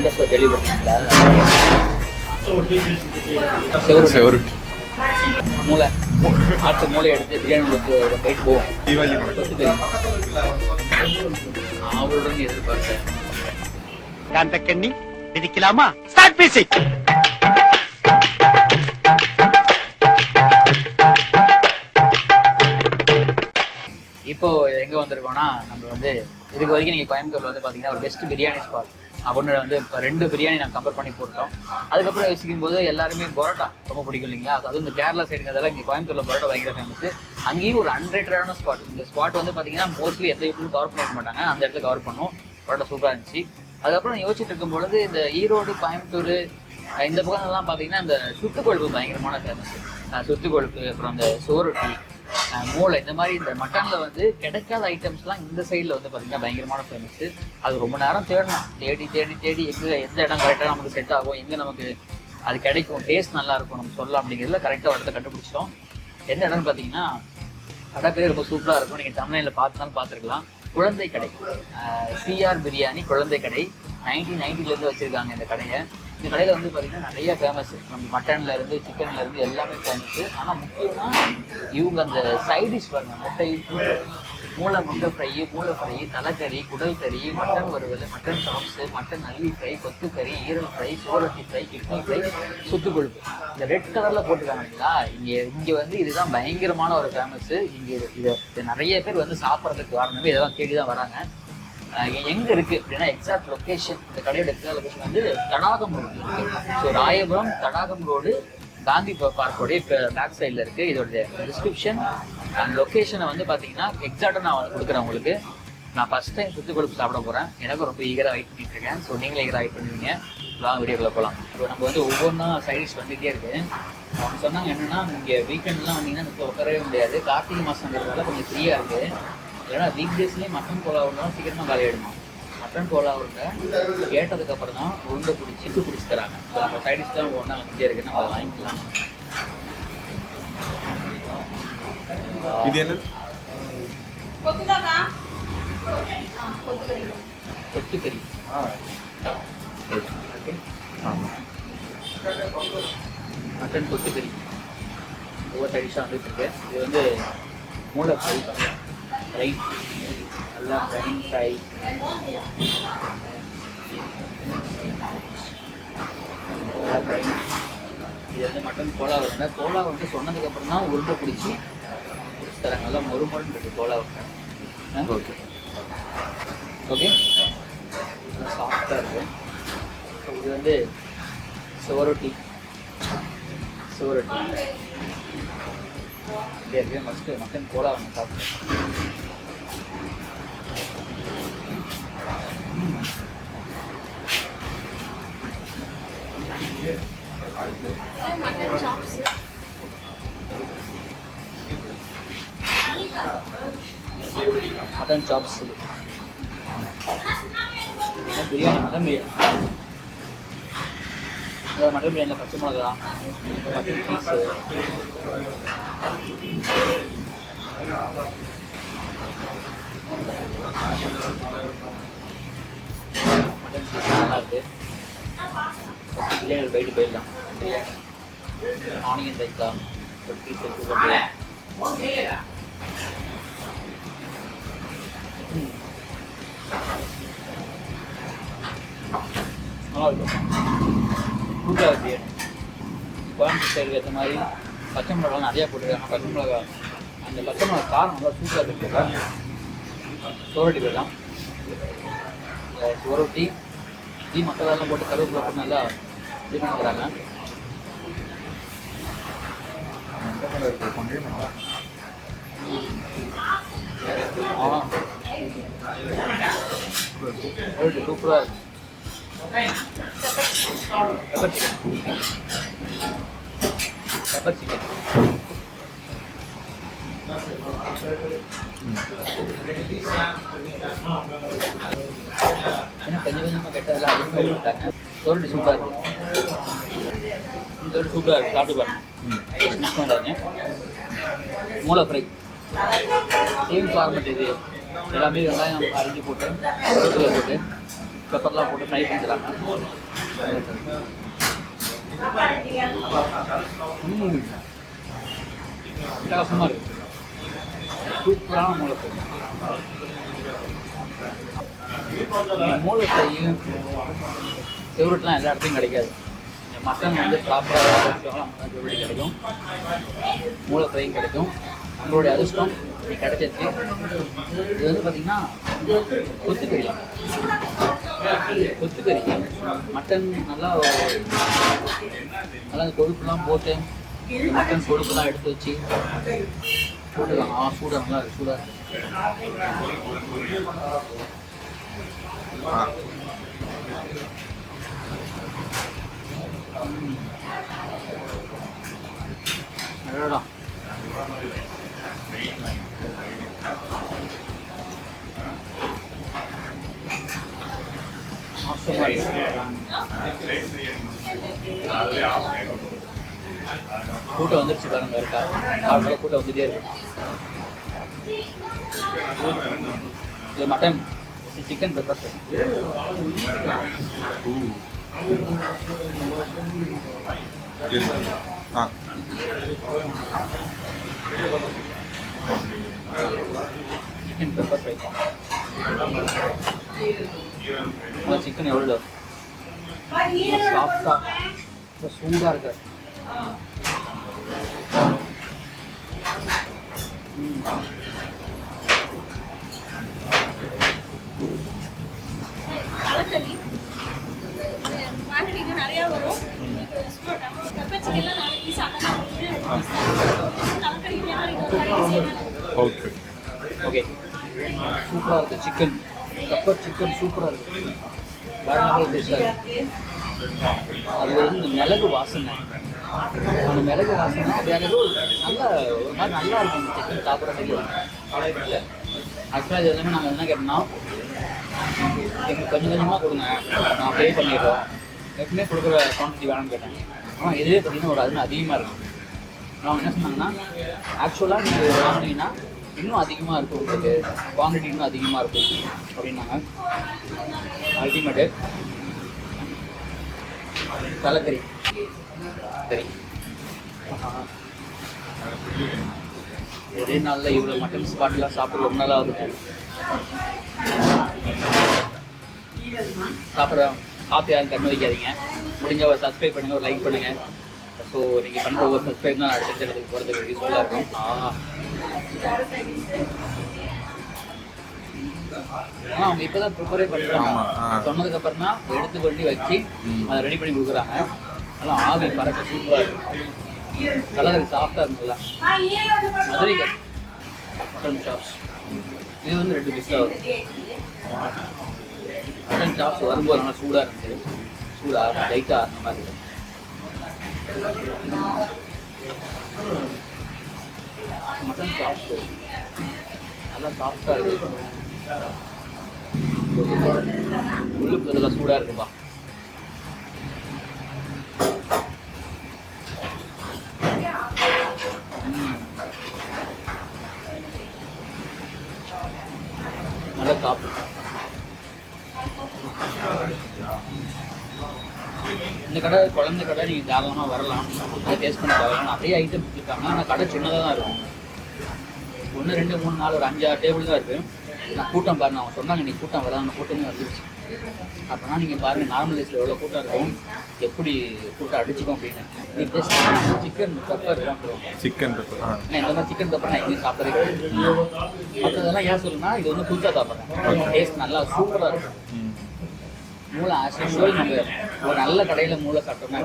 கேள்விப்பட்டீங்களா செவரு செவருட்டி. மூளை ஆட்டு மூளை எடுத்து பிரியாணி ஒரு கைட்டு போவோம். அவளுடன் எதிர்பார்த்தேன் காந்த கண்ணி ஸ்டார்ட் இப்போ எங்க வந்திருக்கோம்னா நம்ம வந்து இதுக்கு வரைக்கும் நீங்க கோயம்புத்தூர்ல வந்து பாத்தீங்கன்னா ஒரு பெஸ்ட் பிரியாணி ஸ்பாட் அப்படின்னு வந்து இப்போ ரெண்டு பிரியாணி நாங்கள் கம்பேர் பண்ணி போட்டோம் அதுக்கப்புறம் யோசிக்கும் போது எல்லாருமே பரோட்டா ரொம்ப பிடிக்கும் இல்லைங்களா? அதுவும் இந்த கேரளா சைடுங்கிறதால இங்கே கோயம்புத்தூர்ல பரோட்டா பயங்கர ஃபேமஸ் அங்கேயும் ஒரு அன்ரேட்டடான ஸ்பாட் இந்த ஸ்பாட் வந்து பார்த்தீங்கன்னா மோஸ்ட்லி எந்த இடத்துலையும் கவர் பண்ணிக்க மாட்டாங்க. அந்த இடத்துல கவர் பண்ணும் பரோட்டா சூப்பராக இருந்துச்சு. அதுக்கப்புறம் யோசிச்சுட்டு இருக்கும் பொழுது இந்த ஈரோடு கோயம்புத்தூர் இந்த பக்கம்லாம் பார்த்தீங்கன்னா இந்த சுத்துக்கொழுப்பு பயங்கரமான ஃபேமஸ் சுத்துக்கொழுப்பு அப்புறம் இந்த சோறு மூளை இந்த மாதிரி இந்த மட்டனில் வந்து கிடைக்காத ஐட்டம்ஸ்லாம் இந்த சைடில் வந்து பார்த்தீங்கன்னா பயங்கரமான ஃபேமஸ் அது ரொம்ப நேரம் தேடணும் தேடி தேடி தேடி எங்கே எந்த இடம் கரெக்டாக நமக்கு செட் ஆகும் எங்கே நமக்கு அது கிடைக்கும் டேஸ்ட் நல்லா இருக்கும் நம்ம சொல்லலாம் அப்படிங்கிறதுல கரெக்டாக இடத்த கண்டுபிடிச்சிட்டோம். எந்த இடம்னு பார்த்தீங்கன்னா கடை பேர் ரொம்ப சூப்பராக இருக்கும். நீங்கள் தமிழ்நாட்டில் பார்த்துனாலும் பார்த்துருக்கலாம். குழந்தை கடை. சிஆர் பிரியாணி குழந்தை கடை. நைன்டீன் நைன்டிலேருந்து வச்சுருக்காங்க இந்த கடையை. இந்த கடையில் வந்து பார்த்தீங்கன்னா நிறைய ஃபேமஸ் நம்ம மட்டனில் இருந்து சிக்கனில் இருந்து எல்லாமே ஃபேமஸ் ஆனால் முக்கியமாக இவங்க அந்த சைடிஷ் பாருங்க முட்டை மூளை முட்டை ஃப்ரை மூளை ஃப்ரை தலைக்கறி குடல் கறி மட்டன் வறுவல் மட்டன் சாப்ஸு மட்டன் நல்லி ஃப்ரை கொத்துக்கறி ஈரல் ஃப்ரை சோரட்டி ஃப்ரை கிட்னி ஃப்ரை சுத்து கொழுப்பு. இந்த ரெட் கலரில் போட்டுருக்காங்க இங்கே இங்கே வந்து இதுதான் பயங்கரமான ஒரு ஃபேமஸ்ஸு இங்கே இது- நிறைய பேர் வந்து சாப்பிட்றதுக்கு காரணமே இதெல்லாம் தேடி தான் வராங்க. எங்க இருக்கு அப்படின்னா எக்ஸாக்ட் லொக்கேஷன் இந்த கடையோட எக்ஸாக்ட் லொக்கேஷன் வந்து Thadagam road so Royapuram Thadagam road Gandhi பார்க்கோடைய back சைடில் இருக்கு. இதோட டிஸ்கிரிப்ஷன் அண்ட் லொக்கேஷனை வந்து பார்த்தீங்கன்னா எக்ஸாக்டாக நான் வந்து கொடுக்குறேன் உங்களுக்கு. நான் ஃபஸ்ட் டைம் சுற்றி கொழுப்பு சாப்பிட போகிறேன் எனக்கும் ரொம்ப ஈகராக வெயிட் பண்ணிட்டு இருக்கேன். ஸோ நீங்களும் ஈகராக வெயிட் பண்ணுவீங்க. வாங்க வீடியோக்குள்ள போகலாம் இப்போ நம்ம வந்து ஒவ்வொன்றா சைடிஷ் வந்துகிட்டே இருக்கு. அவங்க சொன்னாங்க என்னென்னா இங்கே வீக்கெண்ட்லாம் வந்தீங்கன்னா இப்போ உட்காரவே முடியாது. கார்த்திகை மாதங்கிறதுனால கொஞ்சம் ஃப்ரீயாக இருக்குது இல்லைன்னா வீக் டேஸ்லேயே மட்டன் கோலா உருண்டை சீக்கிரமாக காலி ஆயிடுமா மட்டன் கோலா உருண்டை கேட்டதுக்கு அப்புறம் தான் உருண்டை பிடிச்சி சிட்டு பிடிச்சி தராங்க நம்ம சைடிஷ் தான் ஒன்றா வந்துட்டே இருக்கு நம்ம அதை வாங்கிக்கலாம். இது என்ன? கொத்துக்கறி. ஓகே மட்டன் கொத்துக்கறி. ஒவ்வொரு சைடிஷாக வந்துட்டு இருக்கு. இது வந்து மூளை ஃப்ரை ஃப்ரை நல்லா ஃப்ரை ஃப்ரை இது வந்து மட்டன் கோலா உருண்டை கோலா உருண்டை சொன்னதுக்கு அப்புறம் தான் உருண்டை பிடிச்சி தராங்க நல்லா மொறு மொறுன்னு இருக்கு கோலா ஆ? ஓகே. ஓகே? சாஃப்டாக இருக்கு. ஸோ இது வந்து சுவரொட்டி சுவரொட்டி இது இருக்கு ஃபஸ்ட்டு மட்டன் கோலா ஒன்று சாப்பிட்டேன் mutton chops biryani mutton biryani அதாவது மட்டன் பிரியாணியில் பச்சை மிளகா மட்டன் பீஸு மட்டன் சீஸ் நல்லா இருக்கு பிரியாணி போயிட்டு போயிடலாம் பிரியாணி ஆனியன் ரைத்தா ஒரு பீஸ் எடுத்து நல்லா இருக்கும் சூப்பராக இருக்கு கோயம்புத்தூர் சைடுக்கு ஏற்ற மாதிரி பச்சை மிளகா நிறையா போட்டுருக்காங்க பச்சை மிளகா அந்த பச்சை மிளகா காரம் நல்லா சூப்பராக இருக்கு சோரட்டி போயிடலாம் சோரொட்டி டீ மசாலாலாம் போட்டு கருவேப்பிலை போட்டு நல்லா இது பண்ணிக்கிறாங்க ஆ. சூப்பராக பெப்பர் சிக்கன் பெப்பர் சிக்கன் ஏன்னா கொஞ்சம் கொஞ்சமாக கெட்டதெல்லாம் அதிகமாக விட்டாங்க சோரட்டி சூப்பராக இருக்கு சோரட்டி சூப்பராக சாப்பிட்டு பாருங்க மிஸ் மூளை ஃப்ரை சேம் ஃபார்மெட் இது எல்லாமே வெங்காயம் அரிஞ்சு போட்டு கருவேப்பிலை போட்டு பெப்பர்லாம் போட்டு ஃப்ரை பண்ணிக்கலாம். ம். வித்தியாசமாக இருக்கு. சூப்பரான மூளை ஃப்ரை மூளை ஃப்ரையும் ஃபேவரெட்லாம் எல்லா இடத்துலையும் கிடைக்காது. இந்த மட்டன் வந்து ப்ராப்பராக கிடைக்கும் மூளை ஃப்ரையும் கிடைக்கும்? உங்களுடைய அதிர்ஷ்டம் கிடைச்சிருக்கு இது வந்து பார்த்தீங்கன்னா கொத்துக்கறி. கொத்துக்கறி. மட்டன் நல்லா நல்லா கொழுப்புலாம் போட்டு மட்டன் கொழுப்புலாம் எடுத்து வச்சு போட்டுக்கலாம். ஆ சூடாக நல்லா இருக்கு சூடாக இருக்கு அடடா. கூட்டம் வந்துருச்சு பாருங்க இருக்கா? ஆறு கூட்டம் வந்துட்டே இருக்கு. இது மட்டன் சிக்கன் பெப்பர் ஆ சிக்கன் பெப்பர் ஃப்ரை சிக்கன் எவ்வளோ சாஃப்டா சூடாக இருக்கு. நிறைய வரும் ஓகே ஓகே சூப்பராக இருக்குது சிக்கன் பெப்பர் சிக்கன் சூப்பராக இருக்குது வேறு டேஸ்ட்டாக இருக்குது அது வந்து இந்த மிளகு வாசனை. அந்த மிளகு வாசனை அது எனக்கு நல்ல ஒரு மாதிரி நல்லா இருக்கும் இந்த சிக்கன் சாப்பிட்றதுக்கு. ஆக்சுவலாக இது எல்லாமே நாங்கள் என்ன கேட்டோம்னா எங்களுக்கு கொஞ்சம் கொஞ்சமாக கொடுங்க. நான் பே பண்ணிடுறோம். எப்பவுமே கொடுக்குற குவான்டிட்டி வேணும்னு கேட்டேன். ஆனால் இதுவே பார்த்தீங்கன்னா ஒரு அதுன்னு அதிகமாக இருக்கும் அவங்க என்ன சொன்னாங்கன்னா ஆக்சுவலாக நீங்கள் வாங்கினீங்கன்னா இன்னும் அதிகமாக இருக்கும். உங்களுக்கு குவான்டிட்டி இன்னும் அதிகமாக இருக்கும் அப்படின்னாங்க. அல்டிமேட்டு தலைக்கறி. சரி. ஒரே நாளில் இவ்வளோ மட்டன் ஸ்பாட்லாம் சாப்பிட ரொம்ப நாள் இருக்கும் சாப்பிட்ற காப்பி யாரும் கண்ணு வைக்காதீங்க. முடிஞ்ச ஒரு சப்ஸ்கிரைப் பண்ணுங்கள் ஒரு லைக் பண்ணுங்கள் ஸோ நீங்கள் பண்ணுற ஒரு சப்ஸ்கிரைப் தான் அடுத்த இடத்துக்கு போகிறதுக்கு யூஸ்ஃபுல்லாக இருக்கும். ஆ ஆனா அவங்க இப்பதான் ப்ரிப்பரே ஆ. சொன்னதுக்கு அப்புறம் தான் எடுத்து கொண்டு வச்சு. அதை ரெடி பண்ணி கொடுக்குறாங்க. அதெல்லாம் ஆவி பறக்க சூப்பரா இருக்கு. கலர் சாஃப்டா இருக்குல்ல மதுரை மட்டன் சாப்ஸ் இது வந்து ரெண்டு பீஸாக வரும். மட்டன் சாப்ஸ் வரும்போது நல்லா சூடா இருந்துச்சு சூடா லைட்டா அந்த மாதிரி இருக்கு. மட்டன் சாப்ஸ் நல்லா சாஃப்டா இருக்கு உள்ளுக்கு நல்லா சூடாக இருக்குப்பா நல்லா சாப்பிடு இந்த கடை குழந்தை கடை நீங்கள் தாராளமாக வரலாம். டேஸ்ட் பண்ணி வரலாம் நிறைய ஐட்டம் இருக்காங்க ஆனால் கடை சின்னதாக தான் இருக்கும். ஒன்று ரெண்டு மூணு நாலு ஒரு அஞ்சு ஆறு டேபிள் தான் இருக்குது நான் கூட்டம் பாருங்க அவங்க சொன்னாங்க நீ கூட்டம் வராங்க கூட்டமே வந்துருச்சு. அப்போனா நீங்கள் பாருங்கள் நார்மல் டேஸில் எவ்வளோ கூட்டம் இருக்கும் எப்படி கூட்டம் அடிச்சுக்கும் அப்படின்னு. Just chicken pepper chicken pepper நான் இந்த மாதிரி சிக்கன் பெப்பர் நான் எங்கேயும் சாப்பிட்டதே கிடையாது. மற்றதெல்லாம் ஏன் சொல்லுன்னா இது வந்து புதுசாக சாப்பிட்றேன். டேஸ்ட் நல்லா சூப்பராக இருக்கும். மூளை யூஸ்வல் நம்ம ஒரு நல்ல கடையில் மூளை சாப்பிட்டோம்னா.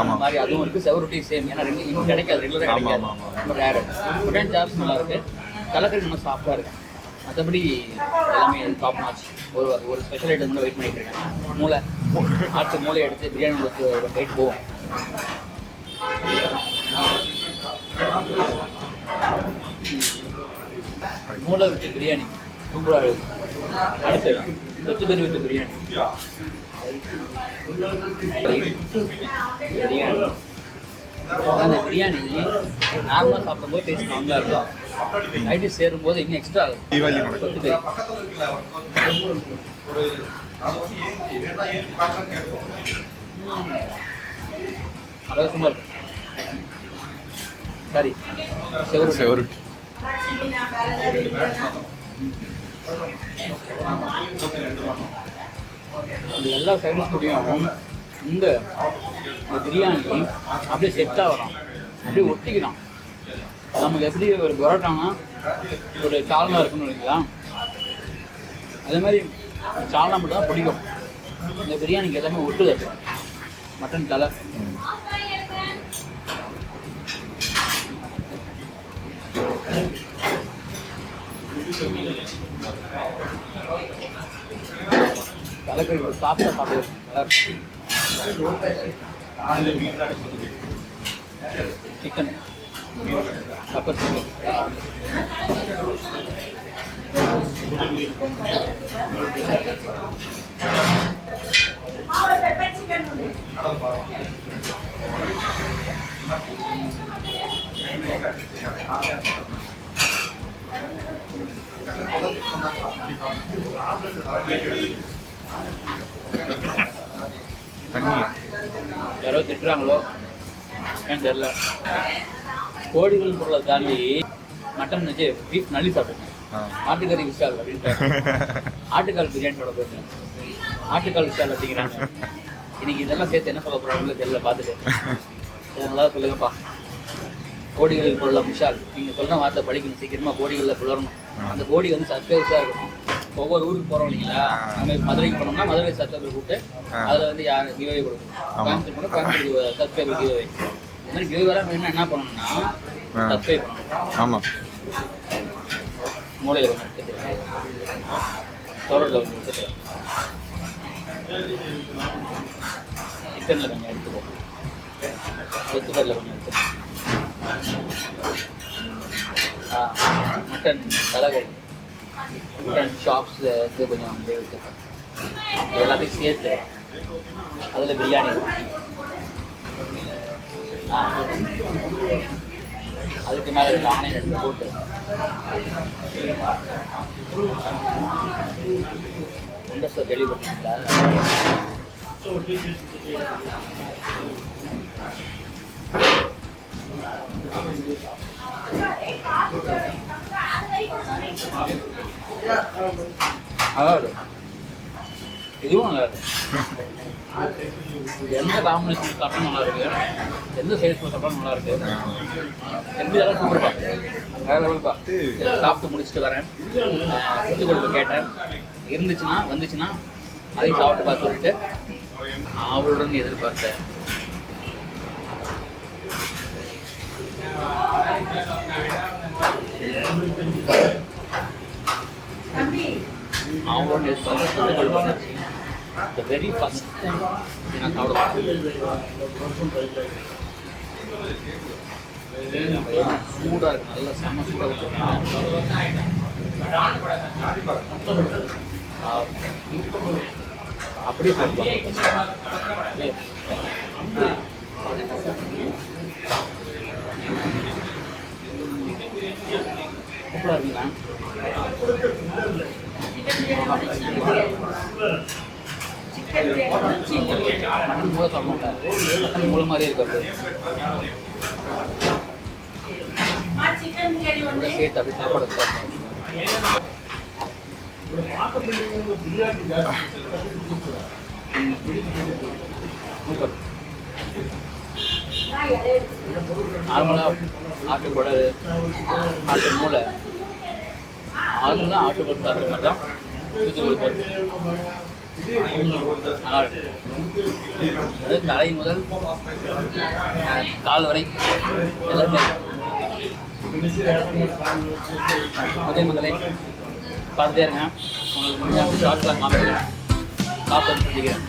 அந்த மாதிரி அதுவும் இருக்குது செவரொட்டி சேம் ஏன்னா ரெண்டு இன்னும் கிடைக்காது ரெகுலராக கிடைக்காது. ரொம்ப ரேரு சாப்ஸ் நல்லா இருக்கு. கலக்கறி நல்லா சாஃப்டாக இருக்கு. மற்றபடி எல்லாமே டாப் நாச் ஒரு ஒரு ஸ்பெஷல் ஐட்டம் கூட வெயிட் பண்ணிட்டு இருக்கேன். மூளை ஆட்டு மூளை எடுத்து பிரியாணி கொடுத்து ஒரு வெயிட் போவோம் மூளை விட்டு பிரியாணி. சூப்பராக இருக்கு. அடுத்து கொத்துக்கறி விட்டு பிரியாணி. பிரியாணி. அந்த பிரியாணி நார்மலாக சாப்பிடும்போது டேஸ்ட் நல்லா இருக்கும். நைட்டு சேரும்போது இன்னும் எக்ஸ்ட்ரா தீபாவளி நடக்கும். சரி செவரு இது எல்லா சைடும் கூடயும் இந்த இந்த பிரியாணி அப்படியே செட்டாக வரும் அப்படியே ஒட்டிக்கிறான் நமக்கு எப்படி ஒரு பரோட்டானா ஒரு சால்னா இருக்குன்னு இல்லைங்களா அதே மாதிரி சால்னா மட்டும் தான் பிடிக்கும். இந்த பிரியாணிக்கு எல்லாமே ஒட்டுது அது. மட்டன் தலை. தலைக்கறி ஒரு சாப்பிட்டா சாப்பிடுவோம் நல்லா இருக்கும். சிக்கன் தண்ணி யாரோ திட்டுறாங்களோ ஏன் தெரியல கோழிகள் பொருளை தாண்டி மட்டன் வச்சு பீஃப் நல்லி சாப்பிடுங்க ஆ. ஆட்டுக்கறி விஷால் அப்படின்ட்டு ஆட்டுக்கால் பிரியாணியோட போயிருக்கேன் ஆட்டுக்கால் விஷால் அப்படிங்கிறாங்க இன்னைக்கு இதெல்லாம் சேர்த்து என்ன சொல்ல போறாங்களோ தெரியல பார்த்துட்டு. நல்லா சொல்லுங்கப்பா. கோடிகள் பொருள விஷால். நீங்க சொன்ன வார்த்தை படிக்கணும் சீக்கிரமா கோடிகளில் புலரணும் அந்த கோடி வந்து சப்ஸ்கிரைபர்ஸாக இருக்கணும் ஒவ்வொரு ஊருக்கு போறோம் இல்லைங்களா? நம்ம மதுரைக்கு போனோம்னா மதுரை சப்ஸ்கிரைபர் கூப்பிட்டு. அதுல வந்து யார் கிவ்வே கொடுக்கணும் ஆமா. கோயம்புத்தூர் போனால் கோயம்புத்தூர் சப்ஸ்கிரைபர் கிவ்வே மாதிரி வர வேணும்னா என்ன பண்ணணும்னா. சப்ஸ்கிரைப் பண்ணணும். ஆமாம் மூளையில் கொஞ்சம் எடுத்துக்கிறேன் கொஞ்சம் எடுத்துக்கிறேன் சிக்கனில் கொஞ்சம் எடுத்துக்கோ. வெஜிடபிளில் கொஞ்சம் எடுத்துக்கோ. ஆ மட்டன் தலைகறி மட்டன் ஷாப்ஸில் வந்து கொஞ்சம் அப்படியே எடுத்துக்கோ. இது எல்லாத்தையும் சேர்த்து அதில் பிரியாணி. அதுக்கு மேலே ரெண்டு ஆணையம் எடுத்து போட்டு உண்டை சார் கேள்விப்பட்டீங்களா அதாவது இதுவும் நல்லா இருக்கு. எந்த காம்பினேஷன் சாப்பிட்டா நல்லா இருக்கு? எந்த சைஸ் சாப்பிட்டா நல்லா இருக்கு? எப்படி எல்லாம் சூப்பர்ப்பா வேற லெவல்ப்பா சாப்பிட்டு முடிச்சுட்டு வரேன். செஞ்சு கொடுத்து கேட்டேன். இருந்துச்சுன்னா வந்துச்சுன்னா அதையும் சாப்பிட்டு பார்த்து சொல்லிட்டு அவளுடன் எதிர்பார்த்தேன். அவளுடன் எதிர்பார்த்து செஞ்சு கொடுத்து the very first time நான் சாப்பிட சூடாக இருக்கு நல்ல செம்ம சூடாக வச்சுருக்கேன் அப்படியே சாப்பிடுவாங்க சூப்பராக இருக்குங்களா மட்டன் மூளை சாப்பிட மாட்டேன் மட்டன் மூளை மாதிரியே இருக்காது சேர்த்து அப்படி சாப்பாடு சாப்பிடுவோம் சூப்பர் நார்மலாக ஆட்டுக்குடல் ஆட்டு மூளை ஆடுனா ஆட்டுக்குடல் சாப்பிட்ற மாதிரி தான் அதாவது தலை முதல் கால் வரை. எல்லாமே முதல் முதலே பார்த்துட்டே இருங்க. உங்களுக்கு முடிஞ்ச ஷார்ட்லாம் காமிக்கிறேன். சாப்பிட்டு சொல்லிக்கிறேன்